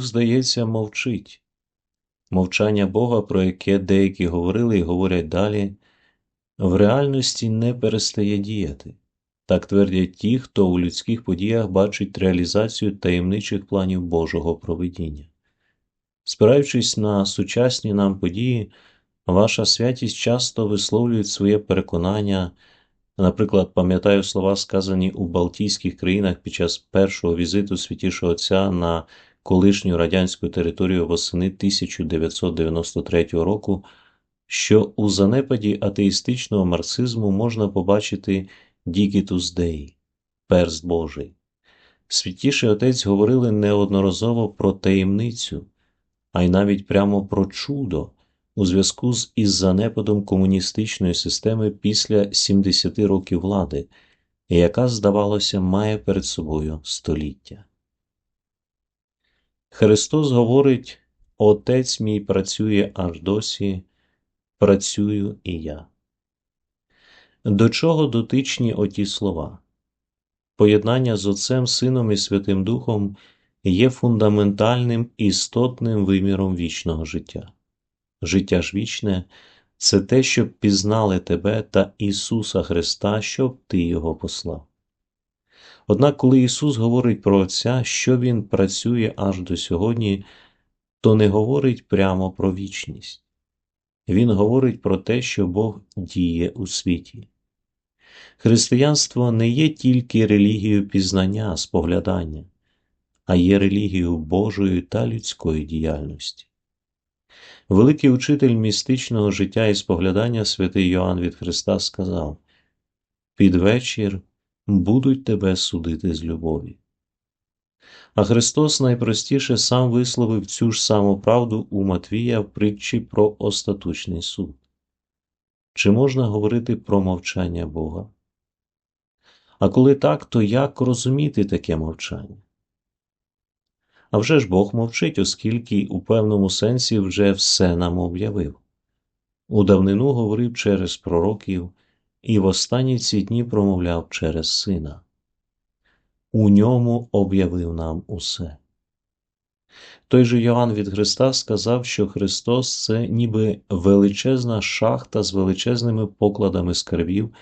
Бог, здається, мовчить. Мовчання Бога, про яке деякі говорили і говорять далі, в реальності не перестає діяти. Так твердять ті, хто у людських подіях бачить реалізацію таємничих планів Божого провидіння. Спираючись на сучасні нам події, ваша святість часто висловлює своє переконання. Наприклад, пам'ятаю слова, сказані у Балтійських країнах під час першого візиту святішого Отця на колишню радянську територію восени 1993 року, що у занепаді атеїстичного марксизму можна побачити Дікітус Дей, перст Божий. Святіший отець говорили неодноразово про таємницю, а й навіть прямо про чудо у зв'язку з із занепадом комуністичної системи після 70 років влади, яка, здавалося, має перед собою століття. Христос говорить Отець мій працює аж досі, працюю і я. До чого дотичні оті слова? Поєднання з Отцем, Сином і Святим Духом є фундаментальним істотним виміром вічного життя. Життя ж вічне це те, щоб пізнали тебе та Ісуса Христа, щоб Ти Його послав. Однак, коли Ісус говорить про Отця, що Він працює аж до сьогодні, то не говорить прямо про вічність. Він говорить про те, що Бог діє у світі. Християнство не є тільки релігією пізнання, споглядання, а є релігією Божої та людської діяльності. Великий учитель містичного життя і споглядання святий Йоанн від Христа сказав Під вечір будуть тебе судити з любові. А Христос найпростіше сам висловив цю ж саму правду у Матвія в притчі про остаточний суд. Чи можна говорити про мовчання Бога? А коли так, то як розуміти таке мовчання? А вже ж Бог мовчить, оскільки у певному сенсі вже все нам об'явив. У давнину говорив через пророків і в останні ці дні промовляв через сина. У ньому об'явив нам усе. Той же Йоанн від Христа сказав, що Христос це ніби величезна шахта з величезними покладами скарбів,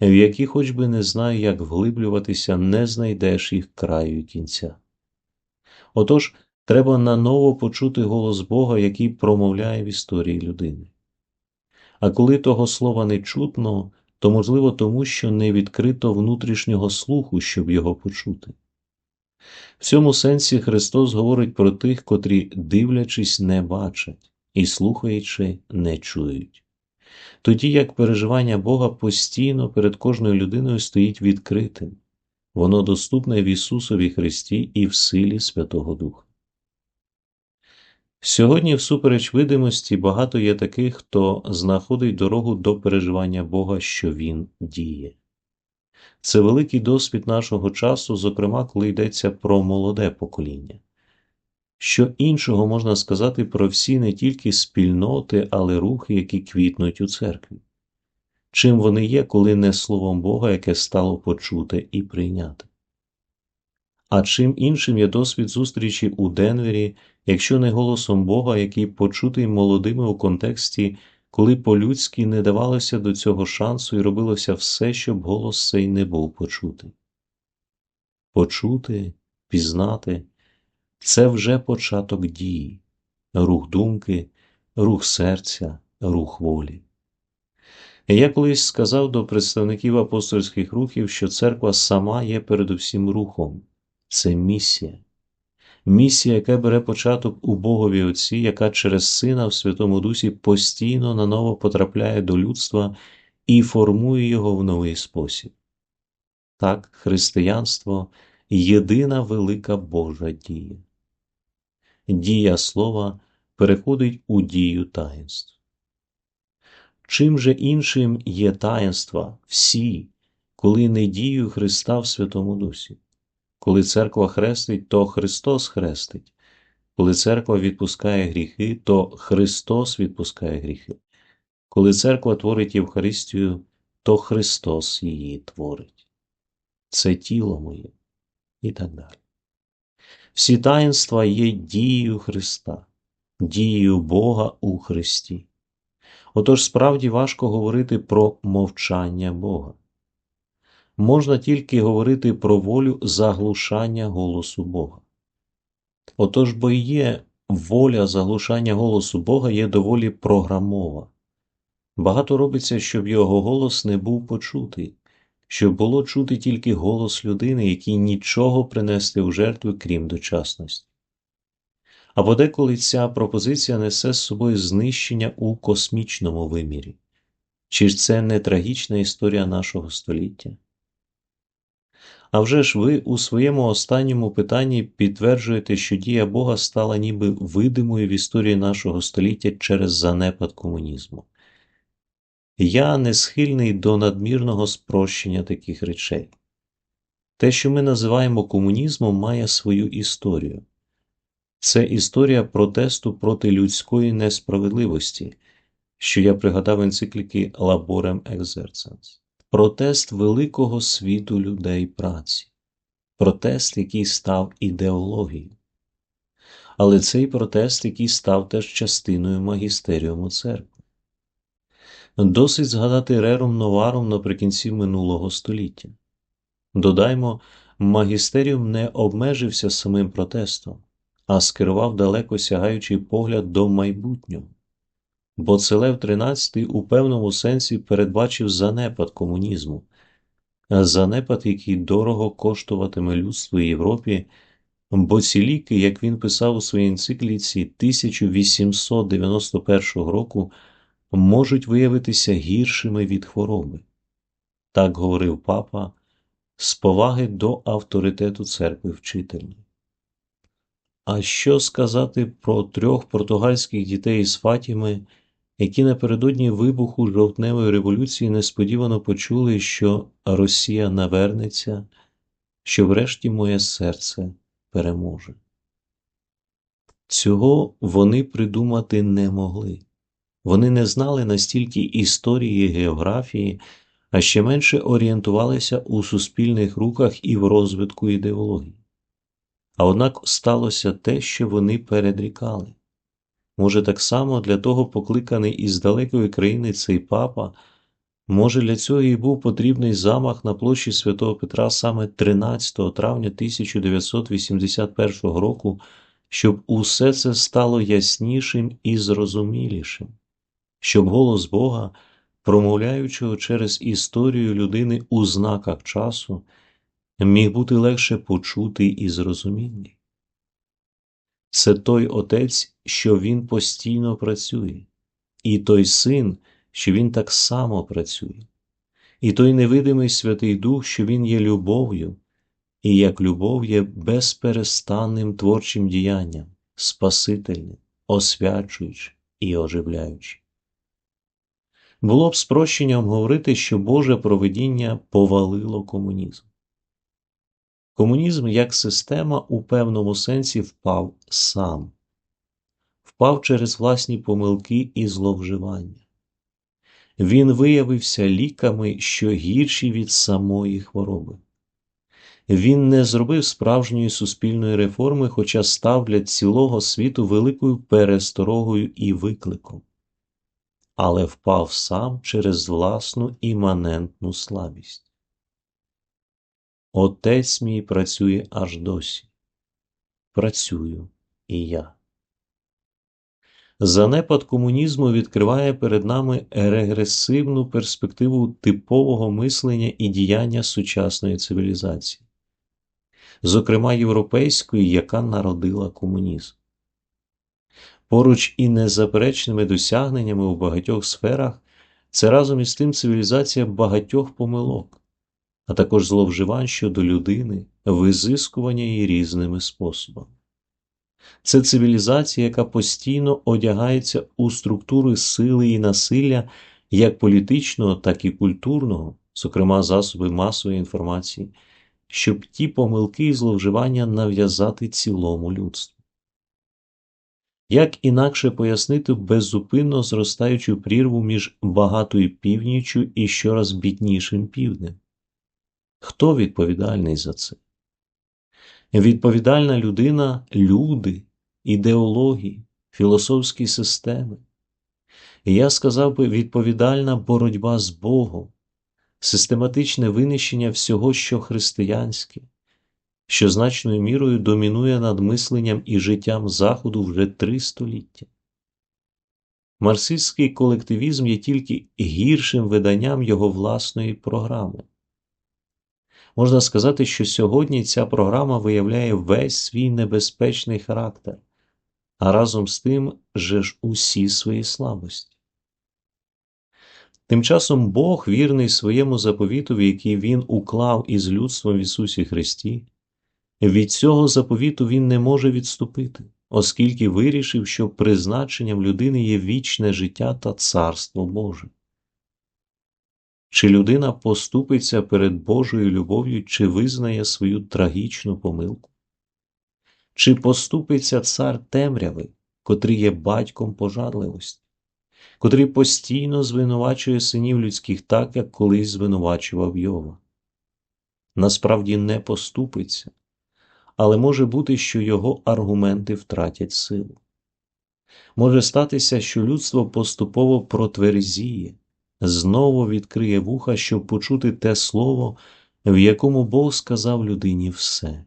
в які, хоч би не знаю, як вглиблюватися, не знайдеш їх краю і кінця. Отож, треба наново почути голос Бога, який промовляє в історії людини. А коли того слова не чутно, то, можливо, тому, що не відкрито внутрішнього слуху, щоб його почути. В цьому сенсі Христос говорить про тих, котрі, дивлячись, не бачать і слухаючи, не чують. Тоді як переживання Бога постійно перед кожною людиною стоїть відкритим, воно доступне в Ісусові Христі і в силі Святого Духа. Сьогодні, всупереч видимості, багато є таких, хто знаходить дорогу до переживання Бога, що Він діє. Це великий досвід нашого часу, зокрема, коли йдеться про молоде покоління. Що іншого можна сказати про всі не тільки спільноти, але рухи, які квітнуть у церкві. Чим вони є, коли не словом Бога, яке стало почуте і прийняте? А чим іншим є досвід зустрічі у Денвері, якщо не голосом Бога, який почутий молодими у контексті, коли по-людськи не давалося до цього шансу і робилося все, щоб голос цей не був почутий. Почути, пізнати це вже початок дії, рух думки, рух серця, рух волі. Я колись сказав до представників апостольських рухів, що церква сама є передусім рухом, це місія. Місія, яка бере початок у Богові Отці, яка через Сина в Святому Дусі постійно наново потрапляє до людства і формує його в новий спосіб. Так, християнство єдина велика Божа дія. Дія слова переходить у дію таїнств. Чим же іншим є таїнства всі, коли не дію Христа в Святому Дусі? Коли церква хрестить, то Христос хрестить. Коли церква відпускає гріхи, то Христос відпускає гріхи. Коли церква творить Євхаристію, то Христос її творить. Це тіло моє і так далі. Всі таїнства є дією Христа, дією Бога у Христі. Отож справді важко говорити про мовчання Бога. Можна тільки говорити про волю заглушання голосу Бога. Отож бо є воля заглушання голосу Бога є доволі програмова. Багато робиться, щоб його голос не був почутий, щоб було чути тільки голос людини, який нічого принести в жертву, крім дочасності. Або деколи ця пропозиція несе з собою знищення у космічному вимірі. Чи ж це не трагічна історія нашого століття? А вже ж ви у своєму останньому питанні підтверджуєте, що дія Бога стала ніби видимою в історії нашого століття через занепад комунізму. Я не схильний до надмірного спрощення таких речей. Те, що ми називаємо комунізмом, має свою історію. Це історія протесту проти людської несправедливості, що я пригадав енцикліки Лаборем Екзерценс. Протест великого світу людей праці, протест, який став ідеологією. Але цей протест, який став теж частиною магістеріуму церкви. Досить згадати рерум новарум наприкінці минулого століття. Додаймо, магістеріум не обмежився самим протестом, а скерував далеко сягаючий погляд до майбутнього, бо Целев XIII у певному сенсі передбачив занепад комунізму, занепад, який дорого коштуватиме людству і Європі, бо ці ліки, як він писав у своїй енцикліці 1891 року, можуть виявитися гіршими від хвороби. Так говорив папа з поваги до авторитету церкви вчительної. А що сказати про трьох португальських дітей із Фатіми, які напередодні вибуху жовтневої революції несподівано почули, що Росія навернеться, що врешті моє серце переможе? Цього вони придумати не могли. Вони не знали настільки історії географії, а ще менше орієнтувалися у суспільних руках і в розвитку ідеології. А однак сталося те, що вони передрікали. Може, так само для того покликаний із далекої країни цей папа, може, для цього і був потрібний замах на площі святого Петра саме 13 травня 1981 року, щоб усе це стало яснішим і зрозумілішим щоб голос Бога, промовляючого через історію людини у знаках часу, міг бути легше почутий і зрозумілий. Це той Отець, що Він постійно працює, і той син, що Він так само працює, і той невидимий Святий Дух, що Він є любов'ю, і як любов є безперестанним творчим діянням, спасительним, освячуючим і оживляючим. Було б спрощенням говорити, що Боже провидіння повалило комунізм. Комунізм як система у певному сенсі впав сам, впав через власні помилки і зловживання. Він виявився ліками, що гірші від самої хвороби. Він не зробив справжньої суспільної реформи, хоча став для цілого світу великою пересторогою і викликом але впав сам через власну іманентну слабість. Отець мій працює аж досі. Працюю і я. Занепад комунізму відкриває перед нами регресивну перспективу типового мислення і діяння сучасної цивілізації, зокрема європейської, яка народила комунізм. Поруч і незаперечними досягненнями у багатьох сферах це разом із тим цивілізація багатьох помилок, а також зловживань щодо людини, визискування її різними способами. Це цивілізація, яка постійно одягається у структури сили і насилля як політичного, так і культурного, зокрема засоби масової інформації, щоб ті помилки і зловживання нав'язати цілому людству. Як інакше пояснити беззупинно зростаючу прірву між багатою північчю і щораз біднішим півднем? Хто відповідальний за це? Відповідальна людина люди, ідеології, філософські системи. І я сказав би відповідальна боротьба з Богом, систематичне винищення всього, що християнське, що значною мірою домінує над мисленням і життям Заходу вже три століття. Марксистський колективізм є тільки гіршим виданням його власної програми. Можна сказати, що сьогодні ця програма виявляє весь свій небезпечний характер, а разом з тим же ж усі свої слабості. Тим часом Бог, вірний своєму заповіту, який Він уклав із людством в Ісусі Христі, від цього заповіту Він не може відступити, оскільки вирішив, що призначенням людини є вічне життя та Царство Боже. Чи людина поступиться перед Божою любов'ю, чи визнає свою трагічну помилку? Чи поступиться цар темряви, котрий є батьком пожадливості, котрий постійно звинувачує синів людських так, як колись звинувачував Йова? Насправді не поступиться, але може бути, що його аргументи втратять силу. Може статися, що людство поступово протверзіє, знову відкриє вуха, щоб почути те слово, в якому Бог сказав людині все,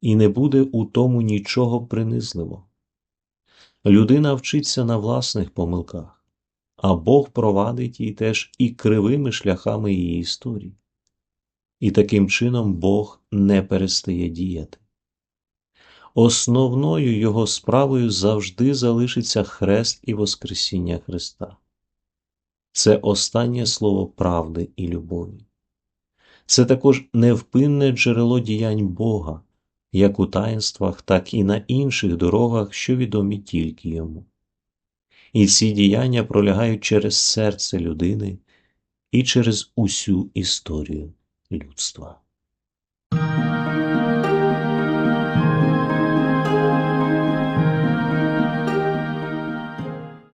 і не буде у тому нічого принизливого. Людина вчиться на власних помилках, а Бог провадить її теж і кривими шляхами її історії. І таким чином Бог не перестає діяти. Основною його справою завжди залишиться хрест і Воскресіння Христа це останнє слово правди і любові. Це також невпинне джерело діянь Бога, як у таїнствах, так і на інших дорогах, що відомі тільки йому. І ці діяння пролягають через серце людини і через усю історію людства.